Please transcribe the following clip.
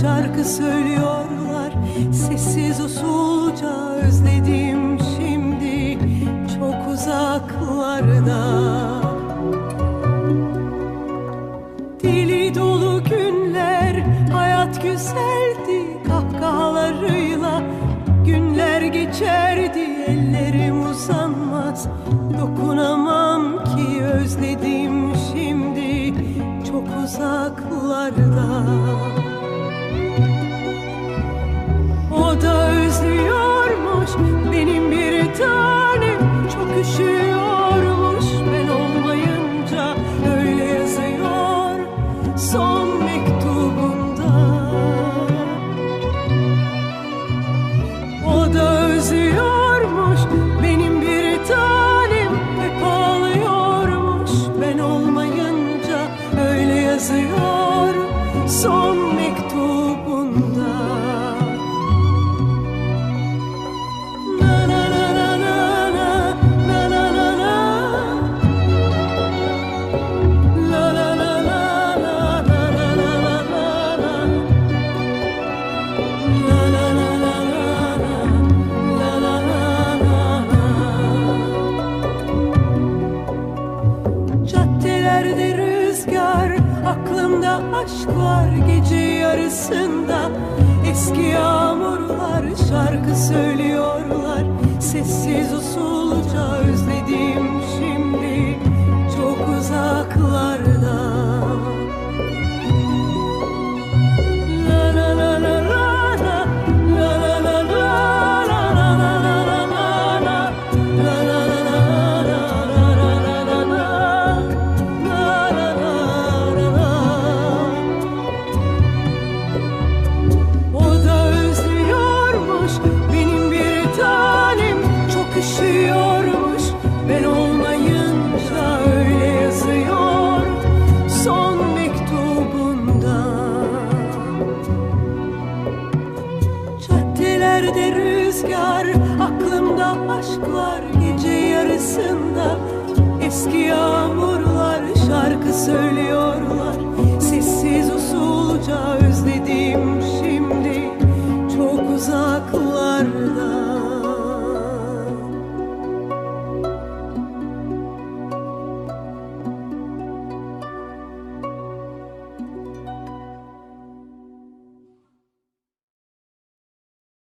şarkı söylüyorlar. Sessiz usulca özledim şimdi çok uzaklarda. Dili dolu günler hayat güzeldi kahkahalarıyla. Günler geçerdi uzaklarda. O da özlüyormuş benim bir son mektubunda Na na na na na na, na na na. La la la la la, la la la la la la. La la la la la la, la la. Caddelerde aklımda aşk var gece yarısında. Eski yağmurlar şarkı söylüyorlar, sessiz usulca Ellerde rüzgar Aklımda aşklar Gece yarısında Eski yağmurlar Şarkı söylüyorlar. Sessiz usulca özledim şimdi Çok uzaklarda.